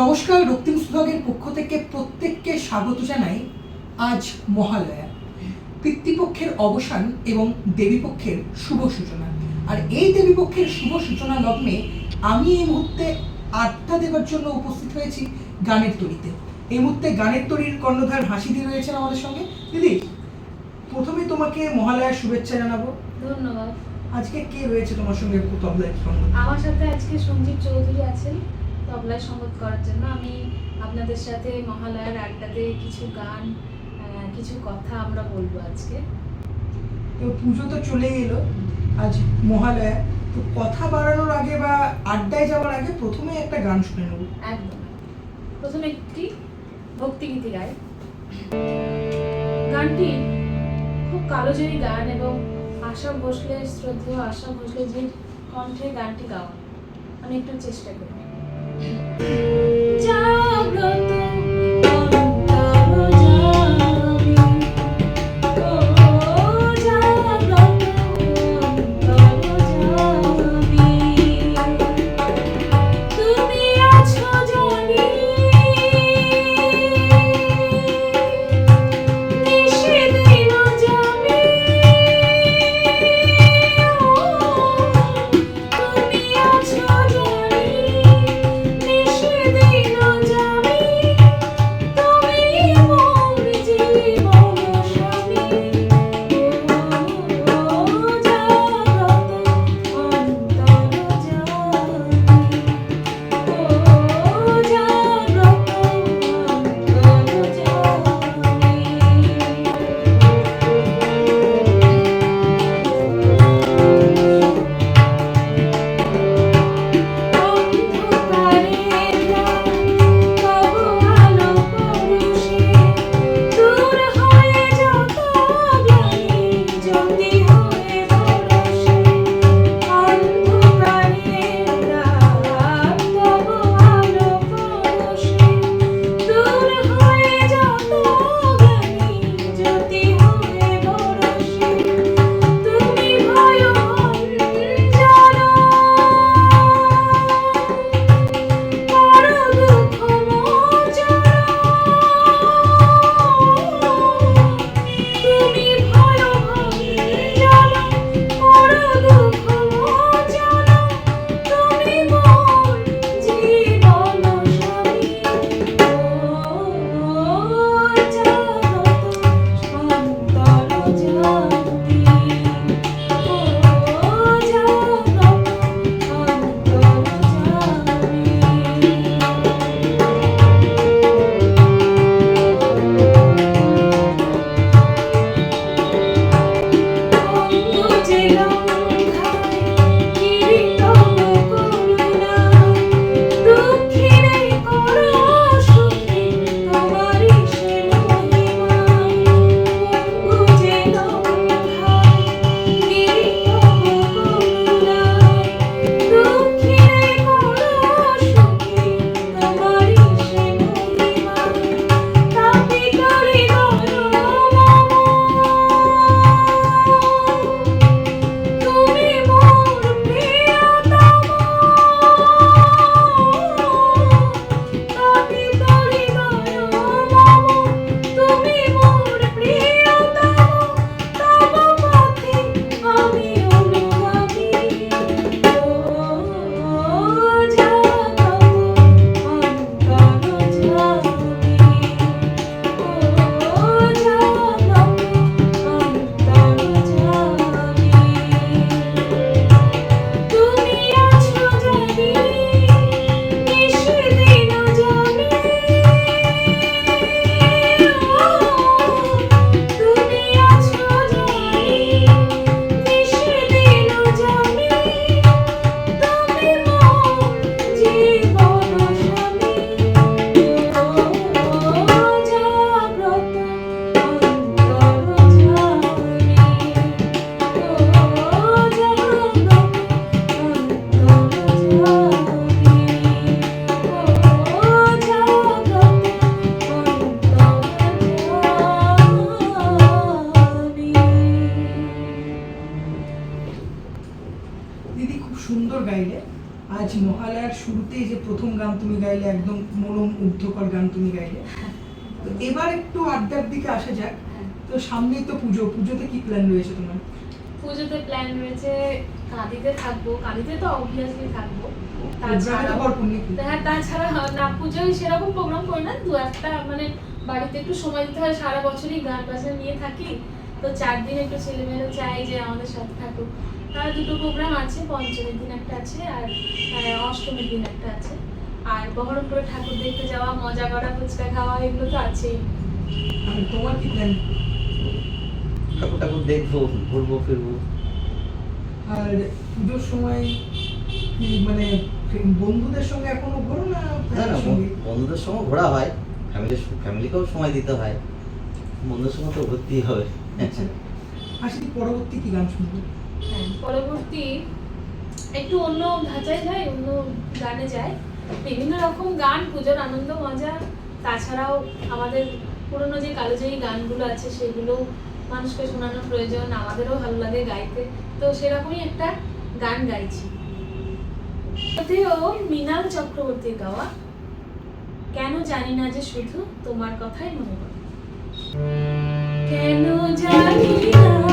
নমস্কার রক্তিম সুভগের পক্ষ থেকে প্রত্যেককে স্বাগত জানাই আজ মহালয়া। পিতৃপক্ষের অবসান এবং দেবীপক্ষের শুভ সূচনা। আর এই দেবীপক্ষের শুভ সূচনা লগ্নে আমি এই মুহূর্তে আড্ডা দেবার জন্য উপস্থিত হয়েছি গানের তরিতে। এই মুহূর্তে গানের তরির কর্ণধার হাসি দিয়ে রয়েছেন আমাদের সঙ্গে। দিদি প্রথমে তোমাকে মহালয়ার শুভেচ্ছা জানাব। ধন্যবাদ। আজকে কে রয়েছে তোমার সঙ্গে তবলায়? আমার সাথে আজকে সঞ্জীব চৌধুরী আছেন। তবলায় সঙ্গত করার জন্য আমি আপনাদের সাথে মহালয়ার আড্ডাতে কিছু গান কিছু কথা আমরা বলব আজকে। তো পুজো তো চলেই এলো। আজ মহালয়া। তো কথা বাড়ানোর আগে বা আড্ডায় যাওয়ার আগে প্রথমে একটা গান শুনে নেব। একদম। প্রথমে একটি ভক্তিগীতি গায় গানটি খুব কালোজয়ী গান এবং আশা ভোসলে শ্রদ্ধেয় আশা ভোসলে যে কণ্ঠে গানটি গাওয়া। আমি একটু চেষ্টা করি। Down. মনম উদ্ধকর গান তুমি গাইলে। তো এবার একটু আড্ডার দিকে আসা যাক। হ্যাঁ। তো সামনেই তো পুজো। পুজোতে কি প্ল্যান রয়েছে তোমার? পুজোতে প্ল্যান রয়েছে কাঁদিতে থাকব। কাঁদিতে তো অবভিয়াসলি থাকব। হ্যাঁ তাছাড়া না পুজোয় সেরকম প্রোগ্রাম করি না। দু একটা মানে বাড়িতে একটু সময় দিতে হয়। সারা বছরই গান বাজনা নিয়ে থাকি। তো চার দিন একটু ছেলেমেয়েরা চাই যে আমাদের সাথে থাকুক। তার দুটো প্রোগ্রাম আছে। পঞ্চমীর দিন একটা আছে আর অষ্টমীর দিন একটা আছে। আর বহরমপুরে ঠাকুর দেখতে যাওয়া মজা করা ফুচকা খাওয়া এগুলো তো আছেই। তোমার কি প্ল্যান ঠাকুর ঠাকুর দেখব ঘুরবো ফিরবো। আর পুজোর সময় কি মানে বন্ধুদের সঙ্গে এখনও ঘোরো না বন্ধুদের সঙ্গে ঘোরা হয়। ফ্যামিলির ফ্যামিলিকেও সময় দিতে হয়। বন্ধুদের সঙ্গে তো ঘুরতেই হবে। আচ্ছা। আসলে পরবর্তী কি গান শুনব? হ্যাঁ পরবর্তী একটু অন্য ধাঁচায় যায় অন্য গানে যায়। বিভিন্ন রকম গান, পুজোর আনন্দ, মজা। তাছাড়াও আমাদের পুরনো যে কালোজয়ী গানগুলো আছে, সেগুলো মানুষকে শোনানোর প্রয়োজন, আমাদেরও ভালো লাগে গাইতে। তো সেরকমই একটা গান গাইছি। যদিও মৃণাল চক্রবর্তীর গাওয়া, কেন জানি না যে শুধু তোমার কথাই মনে পড়ে। কেন জানি না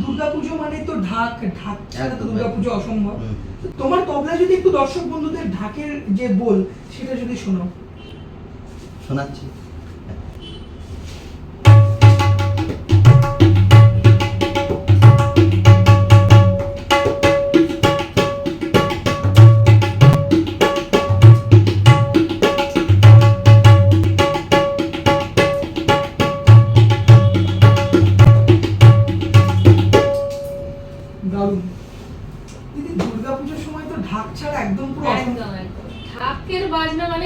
দুর্গাপুজো মানে তো ঢাক ঢাক তো দুর্গাপুজো অসম্ভব। তোমার তবলা যদি একটু দর্শক বন্ধুদের ঢাকের যে বল সেটা যদি শোনো। শোনাচ্ছি।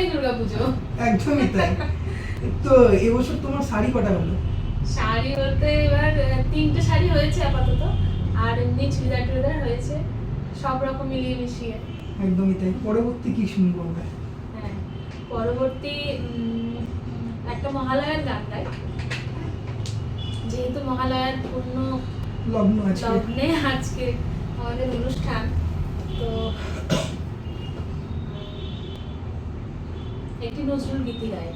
দুর্গাপুজো? একদমই তাই। তো এবছর তোমার শাড়ি কটা হলো? শাড়ি বলতে এবার তিনটে শাড়ি হয়েছে আপাতত আর এমনি চুড়িদার টুড়িদার হয়েছে সব রকম মিলিয়ে মিশিয়ে। একদমই তাই। পরবর্তী কি শুনব আমরা? হ্যাঁ, পরবর্তী একটা মহালয়ার গান গাই। যেহেতু মহালয়ার পূর্ণ লগ্ন আজকে। আজকে আমাদের অনুষ্ঠান তো একটি নজরুল গীতি গায়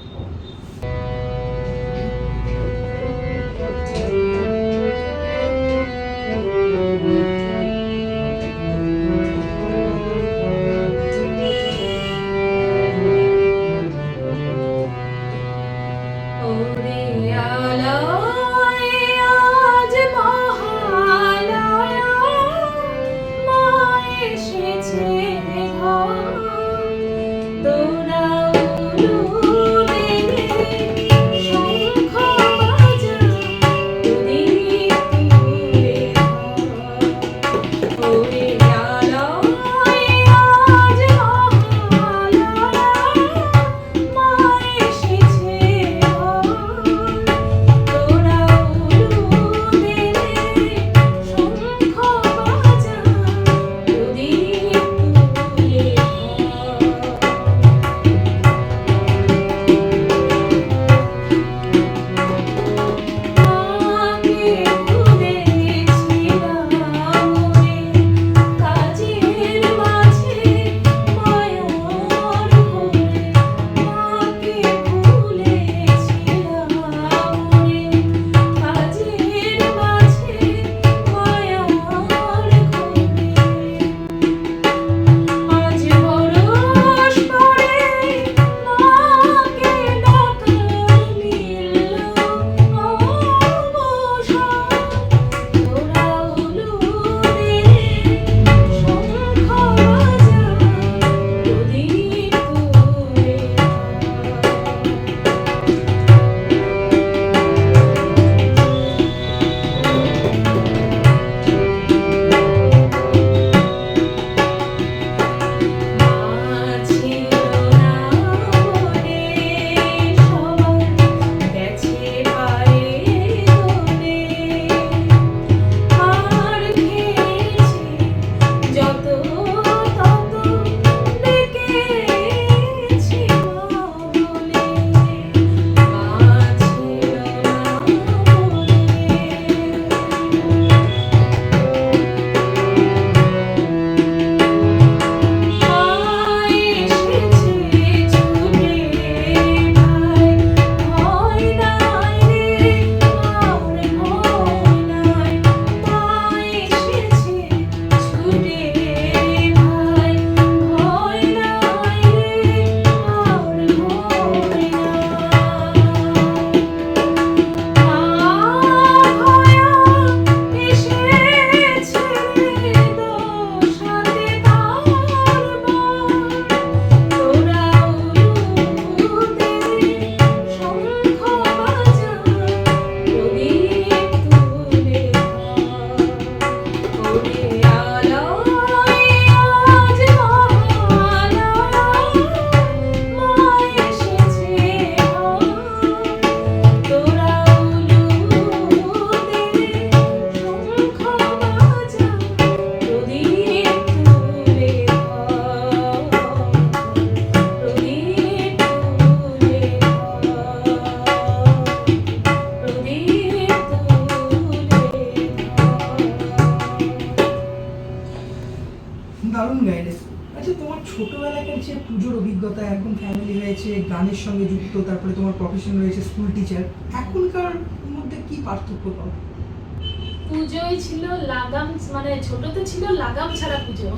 মানে ছোটতে ছিল লাগাম ছাড়া পুজো।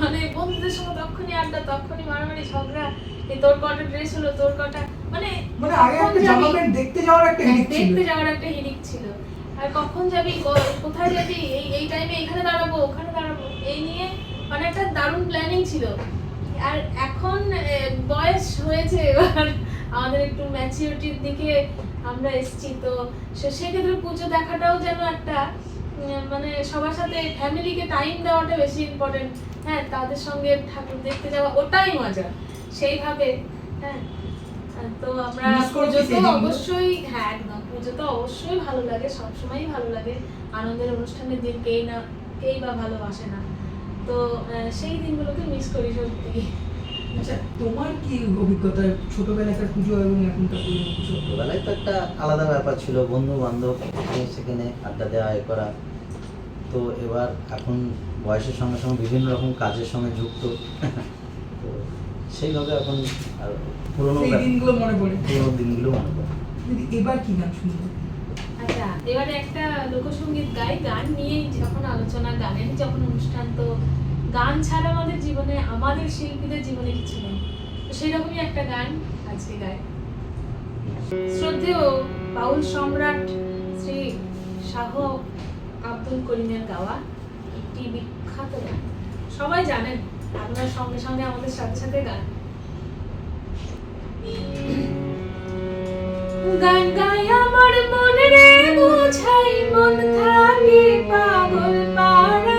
মানে বন্ধুদের সঙ্গে তখনই আড্ডা তখনই মারামারি ঝগড়া এই তোর কটা ড্রেস হলো তোর কটা মানে মানে আগে একটা জামা প্যান্ট দেখতে যাওয়ার একটা হ্যাঁ, হিড়িক ছিল। দেখতে যাওয়ার একটা হিড়িক ছিল। আর কখন যাবি? কোথায় যাবি? এই এই টাইমে এখানে দাঁড়াবো ওখানে দাঁড়াবো। এই নিয়ে মানে একটা দারুণ প্ল্যানিং ছিল। আর এখন বয়স হয়েছে এবার। আমাদের একটু ম্যাচিউরিটির দিকে আমরা এসেছি। তো সেক্ষেত্রে পুজো দেখাটাও যেন একটা মানে সবার সাথে ফ্যামিলিকে টাইম দেওয়াটা বেশি ইম্পর্টেন্ট হ্যাঁ তাদের সঙ্গে ঠাকুর দেখতে যাওয়া ওটাই মজা। সেইভাবে হ্যাঁ। তো আমরা পুজো তো অবশ্যই হ্যাঁ একদম। পুজো তো অবশ্যই ভালো লাগে সবসময়ই ভালো লাগে। আনন্দের অনুষ্ঠানের দিন কেই না কেই বা ভালোবাসে না। তো সেই দিনগুলোকে মিস করি সত্যি। আচ্ছা তোমার কি অভিজ্ঞতা ছোটবেলাকার পুজো এবং এখনকার পুজো? ছোটবেলায় তো একটা আলাদা ব্যাপার ছিল বন্ধু বান্ধব সেখানে আড্ডা দেওয়া এ করা। তো এবার এখন বয়সের সঙ্গে সঙ্গে বিভিন্ন রকম কাজের সঙ্গে যুক্ত। তো সেইভাবে এখন আর পুরোনো দিনগুলো মনে পড়ে। পুরোনো দিনগুলো মনে পড়ে। এবার কি গান শুনব আচ্ছা এবারে একটা লোকসঙ্গীত গাই গান নিয়েই যখন আলোচনা গানের যখন অনুষ্ঠান তো গান ছাড়া আমাদের জীবনে, আমাদের শিল্পীদের জীবনে কিছু নেই। তো সেরকমই একটা গান আজকে গাই শ্রদ্ধেয় বাউল সম্রাট শ্রী শাহ আব্দুল করিমের গাওয়া একটি বিখ্যাত গান। সবাই জানেন, আপনার সঙ্গে সঙ্গে আমাদের সাথে সাথে গান। গান গাই আমার মন রে, বুঝাই মন থাকে পাগল পারা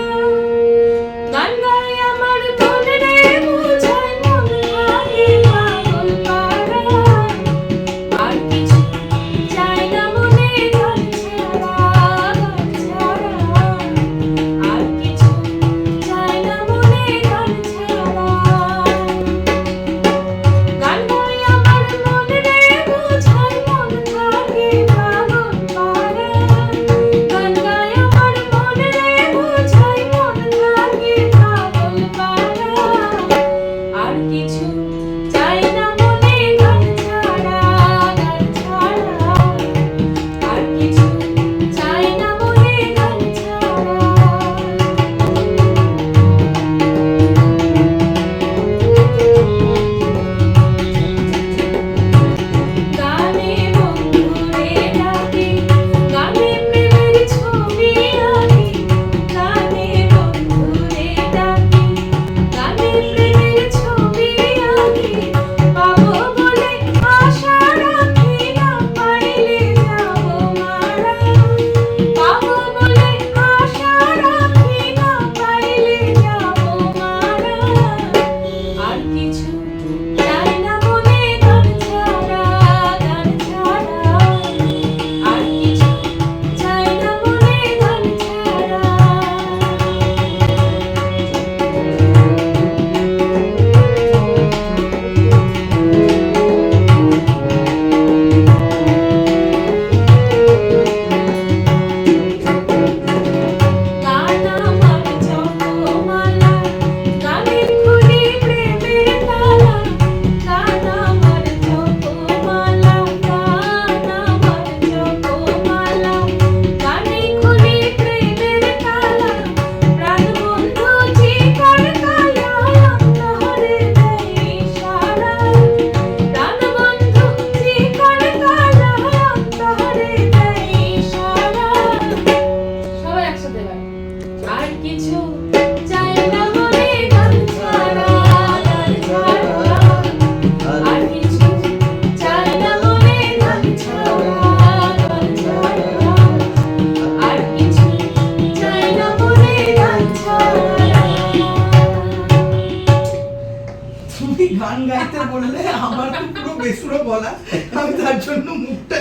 জন্য মুখটা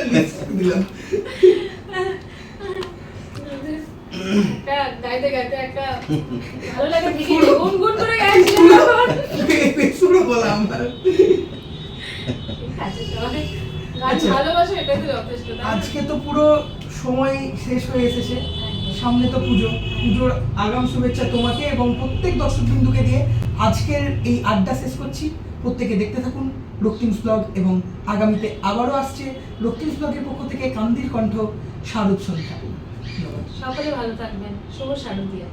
দিলাম? আজকে তো পুরো সময় শেষ হয়ে এসেছে। সামনে তো পুজো। পুজোর আগাম শুভেচ্ছা তোমাকে এবং প্রত্যেক দর্শক বিন্দুকে দিয়ে আজকের এই আড্ডা শেষ করছি। প্রত্যেকে দেখতে থাকুন। রক্তিম ব্লগ এবং আগামীতে আবারও আসছে রক্তিম ব্লগের পক্ষ থেকে কান্দির কণ্ঠ শারদ সন্ধ্যা। সকলে ভালো থাকবেন। শুভ শারদিয়া।